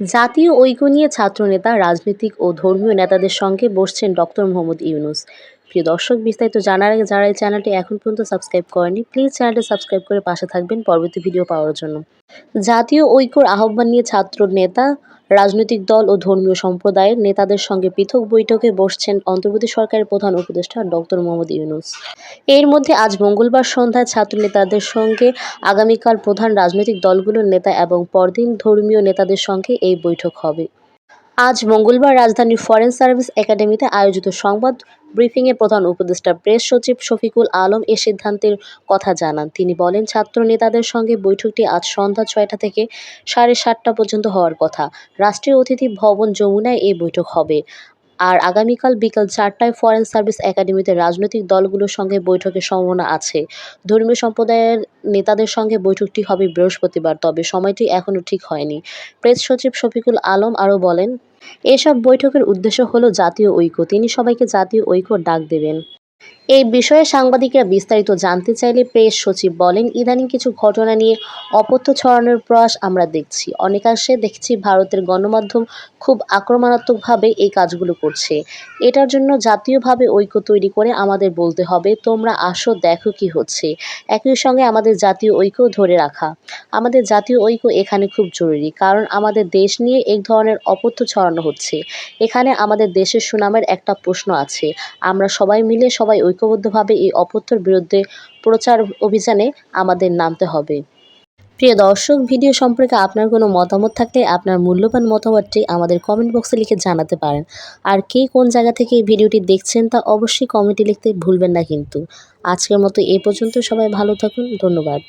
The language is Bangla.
জাতীয় ঐক্য নিয়ে ছাত্রনেতা রাজনৈতিক ও ধর্মীয় নেতাদের সঙ্গে বসছেন ডক্টর মোহাম্মদ ইউনুস। প্রিয় দর্শক, বিস্তারিত জানার আগে যারা এই চ্যানেলটি এখন পর্যন্ত সাবস্ক্রাইব করেনি প্লিজ চ্যানেলটি সাবস্ক্রাইব করে পাশে থাকবেন পরবর্তী ভিডিও পাওয়ার জন্য। জাতীয় ঐক্যর আহ্বান নিয়ে ছাত্র নেতা, রাজনৈতিক দল ও ধর্মীয় সম্প্রদায়ের নেতাদের সঙ্গে পৃথক বৈঠকে বসছেন অন্তর্বর্তী সরকারের প্রধান উপদেষ্টা ডক্টর মোহাম্মদ ইউনুস। এর মধ্যে আজ মঙ্গলবার সন্ধ্যায় ছাত্র নেতাদের সঙ্গে আগামীকাল প্রধান রাজনৈতিক দলগুলোর নেতা এবং পরদিন ধর্মীয় নেতাদের সঙ্গে এই বৈঠক হবে। আজ মঙ্গলবার রাজধানীর ফরেন সার্ভিস একাডেমিতে আয়োজিত সংবাদ ব্রিফিংয়ে প্রধান উপদেষ্টা প্রেস সচিব শফিকুল আলম এ সিদ্ধান্তের কথা জানান। তিনি বলেন ছাত্র নেতাদের সঙ্গে বৈঠকটি আজ সন্ধ্যা ছয়টা থেকে সাড়ে সাতটা পর্যন্ত হওয়ার কথা। রাষ্ট্রীয় অতিথি ভবন যমুনায় এই বৈঠক হবে। আর আগামীকাল বিকাল চারটায় ফরেন সার্ভিস একাডেমিতে রাজনৈতিক দলগুলোর সঙ্গে বৈঠকের সম্ভাবনা আছে। ধর্মীয় সম্প্রদায়ের নেতাদের সঙ্গে বৈঠকটি হবে বৃহস্পতিবার, তবে সময়টি এখনও ঠিক হয়নি। প্রেস সচিব শফিকুল আলম আরও বলেন, এসব বৈঠকের উদ্দেশ্য হলো জাতীয় ঐক্য। তিনি সবাইকে জাতীয় ঐক্য ডাক দেবেন। এই বিষয়ে সাংবাদিকরা বিস্তারিত জানতে চাইলে প্রেস সচিব বলেন, ইদানিং কিছু ঘটনা নিয়ে অপত্য ছড়ানোর প্রয়াস আমরা দেখছি। অনেকাংশে দেখছি ভারতের গণমাধ্যম খুব আক্রমণাত্মকভাবে এই কাজগুলো করছে। এটার জন্য জাতীয়ভাবে ঐক্য তৈরি করে আমাদের বলতে হবে, তোমরা আসো, দেখো কি হচ্ছে। একই সঙ্গে আমাদের জাতীয় ঐক্য ধরে রাখা। আমাদের জাতীয় ঐক্য এখানে খুব জরুরি, কারণ আমাদের দেশ নিয়ে এক ধরনের অপত্য ছড়ানো হচ্ছে। এখানে আমাদের দেশের সুনামের একটা প্রশ্ন আছে। আমরা সবাই মিলে সবাই ঐক্যবদ্ধভাবে এই অপত্যর বিরুদ্ধে প্রচার অভিযানে আমাদের নামতে হবে। প্রিয় দর্শক, ভিডিও সম্পর্কে আপনার কোনো মতামত থাকলে আপনার মূল্যবান মতামতটি আমাদের কমেন্ট বক্সে লিখে জানাতে পারেন। আর কে কোন জায়গা থেকে এই ভিডিওটি দেখছেন তা অবশ্যই কমেন্টে লিখতে ভুলবেন না কিন্তু। আজকের মতো এ পর্যন্ত সবাই ভালো থাকুন, ধন্যবাদ।